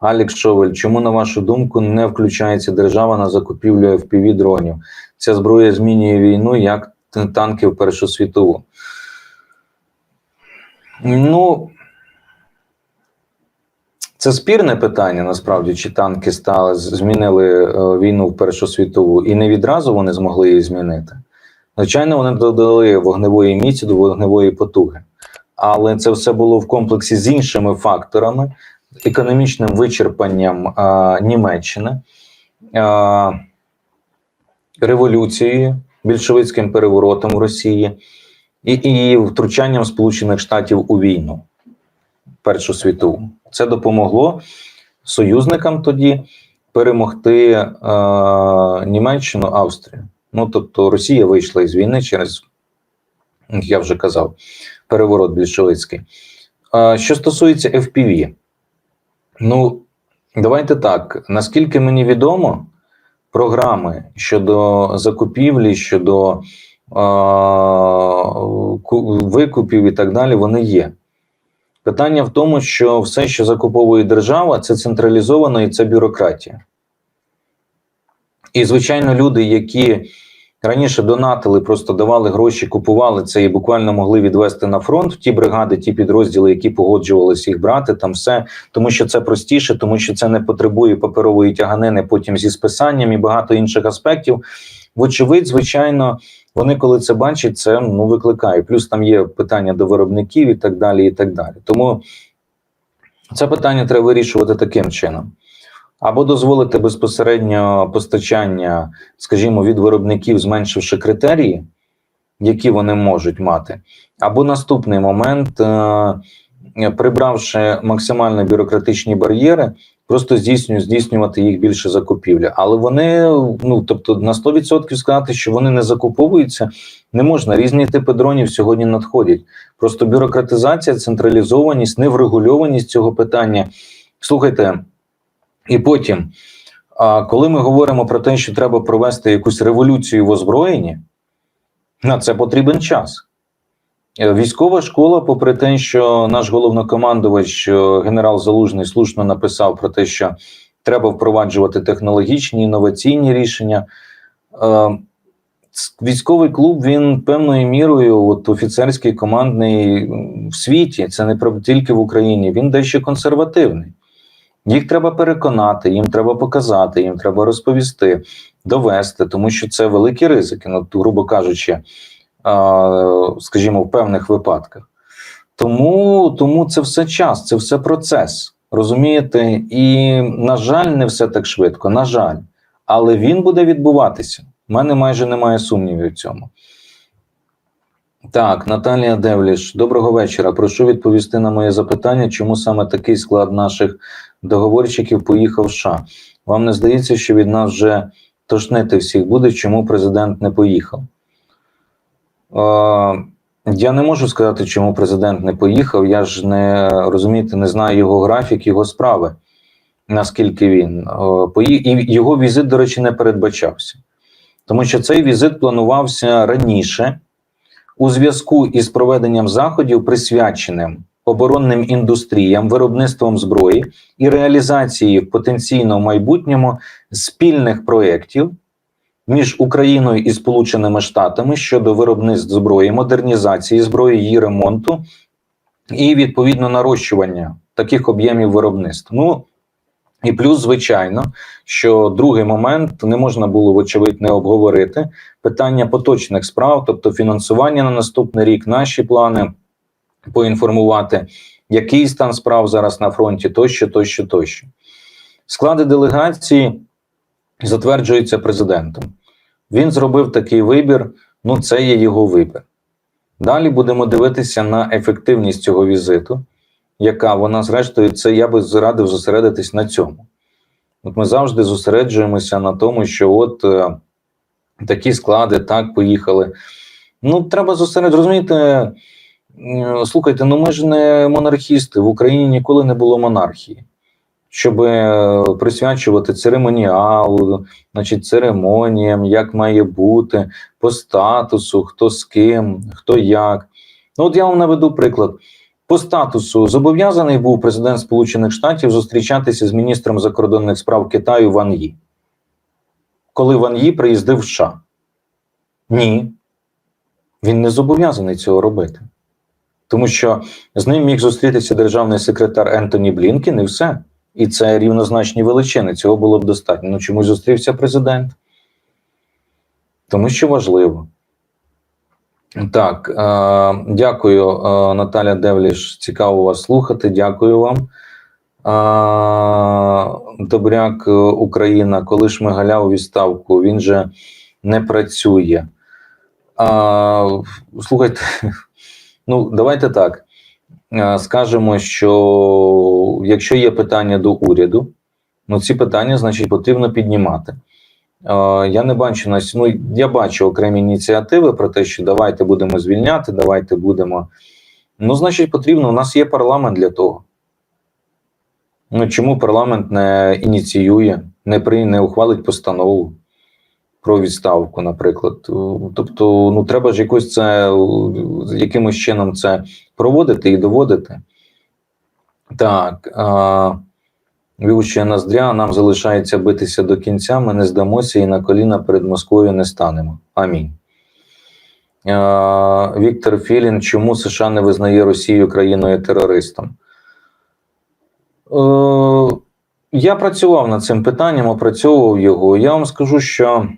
Алік Шовель, чому, на вашу думку, не включається держава на закупівлю fpv дронів? Ця зброя змінює війну як танки в Першу світову. Ну, це спірне питання, насправді, чи танки стали, змінили е, війну в Першу світову, і не відразу вони змогли її змінити. Звичайно, вони додали вогневої міці до вогневої потуги. Але це все було в комплексі з іншими факторами, економічним вичерпанням а, Німеччини, а, революцією, більшовицьким переворотом в Росії і, і втручанням Сполучених Штатів у війну Першу світову. Це допомогло союзникам тоді перемогти е, Німеччину, Австрію. Ну тобто Росія вийшла із війни через, як я вже казав, переворот більшовицький. Е, що стосується FPV, ну давайте так. Наскільки мені відомо, програми щодо закупівлі, щодо викупів і так далі, вони є. Питання в тому, що все, що закуповує держава, це централізовано і це бюрократія. І, звичайно, люди, які раніше донатили, просто давали гроші, купували це і буквально могли відвести на фронт в ті бригади, ті підрозділи, які погоджувалися їх брати, там все, тому що це простіше, тому що це не потребує паперової тяганини потім зі списанням і багато інших аспектів. Вочевидь, звичайно, вони, коли це бачать, це ну викликає. Плюс там є питання до виробників і так далі. і так далі. Тому це питання треба вирішувати таким чином. Або дозволити безпосередньо постачання, скажімо, від виробників, зменшивши критерії, які вони можуть мати. Або наступний момент, е, прибравши максимально бюрократичні бар'єри, просто здійснюють здійснювати їх більше закупівля. Але вони, ну тобто, на 100% сказати, що вони не закуповуються, не можна. Різні типи дронів сьогодні надходять. Просто бюрократизація, централізованість, неврегульованість цього питання. Слухайте, і потім, коли ми говоримо про те, що треба провести якусь революцію в озброєнні, на це потрібен час. Е, Військова школа, попри те, що наш головнокомандувач е, генерал Залужний слушно написав про те, що треба впроваджувати технологічні інноваційні рішення. е, Військовий клуб він певною мірою, от офіцерський командний в світі, це не тільки в Україні, він дещо консервативний. Їх треба переконати, їм треба показати, їм треба розповісти, довести, тому що це великі ризики, ну, грубо кажучи, скажімо, в певних випадках. Тому, тому це все час, це все процес. Розумієте? І, на жаль, не все так швидко. На жаль, але він буде відбуватися. У мене майже немає сумнівів в цьому. Так, Наталія Девліш, доброго вечора. Прошу відповісти на моє запитання, чому саме такий склад наших договорчиків поїхав в США. Вам не здається, що від нас вже тошнити всіх буде, чому президент не поїхав? Е, я не можу сказати, чому президент не поїхав. Я ж не розумієте, не знаю його графік, його справи, наскільки він. Е, І його візит, до речі, не передбачався. Тому що цей візит планувався раніше у зв'язку із проведенням заходів, присвяченим оборонним індустріям, виробництвом зброї і реалізації в потенційно майбутньому спільних проєктів між Україною і Сполученими Штатами щодо виробництв зброї, модернізації зброї, її ремонту і відповідно нарощування таких об'ємів виробництва. Ну і плюс, звичайно, що другий момент не можна було, вочевидь, не обговорити питання поточних справ, тобто фінансування на наступний рік, наші плани поінформувати, який стан справ зараз на фронті, тощо, тощо, тощо. Склади делегації затверджуються президентом. Він зробив такий вибір, ну це є його вибір. Далі будемо дивитися на ефективність цього візиту, яка вона, зрештою, це я би радив зосередитись на цьому. От ми завжди зосереджуємося на тому, що от е, такі склади так поїхали. Ну, треба зосередити, розумієте, слухайте, ну ми ж не монархісти, в Україні ніколи не було монархії. Щоб е, присвячувати церемоніалу, значить, церемоніям, як має бути, по статусу, хто з ким, хто як. Ну, от я вам наведу приклад. По статусу зобов'язаний був президент Сполучених Штатів зустрічатися з міністром закордонних справ Китаю Ван Ї. Коли Ван Ї приїздив в США? Ні. Він не зобов'язаний цього робити. Тому що з ним міг зустрітися державний секретар Ентоні Блінкен і все. І це рівнозначні величини. Цього було б достатньо. Ну чомусь зустрівся президент. Тому що важливо. Так, е, дякую, е, Наталя Девліш. Цікаво вас слухати. Дякую вам. Е, Добряк е, Україна, коли Шмигаля у відставку, він же не працює. А, слухайте, ну давайте так. Е, Скажемо, що якщо є питання до уряду, ну ці питання, значить, потрібно піднімати. Е, Я не бачу на ну, я бачу окремі ініціативи про те, що давайте будемо звільняти, давайте будемо. Ну, значить, потрібно. У нас є парламент для того. Ну чому парламент не ініціює, не при не ухвалить постанову про відставку, наприклад. Тобто, ну треба ж якось це якимось чином це проводити і доводити. Так. А... Вівчує Ноздря, нам залишається битися до кінця. Ми не здамося і на коліна перед Москвою не станемо. Амінь. Е, Віктор Філін. Чому США не визнає Росію країною терористом? Е, я працював над цим питанням, опрацьовував його. Я вам скажу, що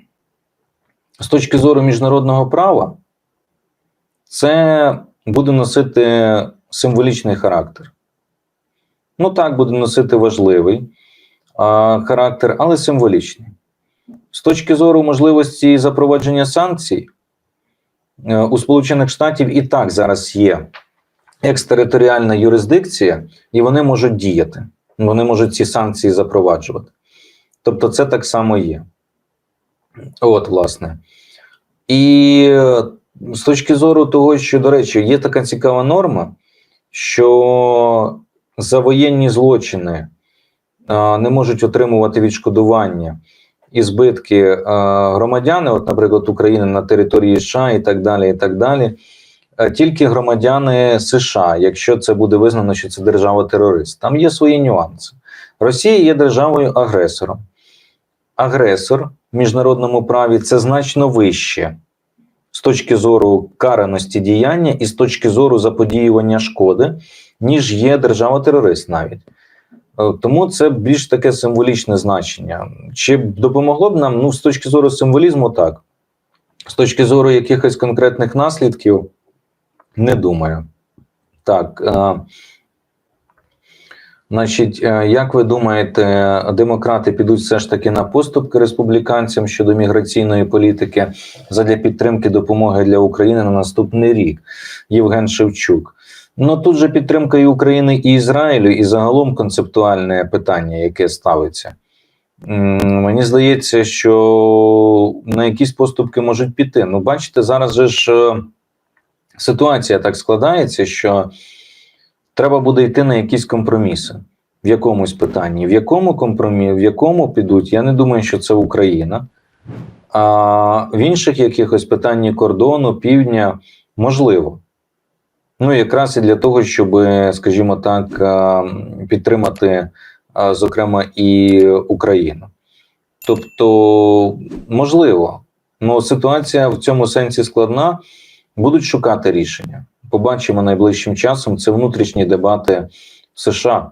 з точки зору міжнародного права це буде носити символічний характер. Ну так, буде носити важливий а, характер, але символічний. З точки зору можливості запровадження санкцій, е, у Сполучених Штатів і так зараз є екстериторіальна юрисдикція, і вони можуть діяти. Вони можуть ці санкції запроваджувати. Тобто, це так само є. От, власне. І е, з точки зору того, що, до речі, є така цікава норма, що за воєнні злочини не можуть отримувати відшкодування і збитки громадяни, от, наприклад, України на території США і так далі. і так далі. Тільки громадяни США, якщо це буде визнано, що це держава-терорист. Там є свої нюанси. Росія є державою-агресором. Агресор в міжнародному праві це значно вище з точки зору караності діяння і з точки зору заподіювання шкоди, ніж є держава-терорист навіть. Е, Тому це більш таке символічне значення. Чи допомогло б нам? Ну, з точки зору символізму, так. З точки зору якихось конкретних наслідків, не думаю. Так. Значить, е, як ви думаєте, демократи підуть все ж таки на поступки республіканцям щодо міграційної політики задля підтримки допомоги для України на наступний рік? Євген Шевчук. Ну тут же підтримка і України і Ізраїлю, і загалом концептуальне питання, яке ставиться. Мені здається, що на якісь поступки можуть піти. Ну, бачите, зараз же ж е, ситуація так складається, що треба буде йти на якісь компроміси в якомусь питанні. В якому компромі, в якому підуть, я не думаю, що це Україна. А в інших якихось питанні кордону, півдня можливо. Ну, якраз і для того, щоб, скажімо так, підтримати, зокрема, і Україну. Тобто, можливо, ну ситуація в цьому сенсі складна. Будуть шукати рішення. Побачимо найближчим часом. Це внутрішні дебати США.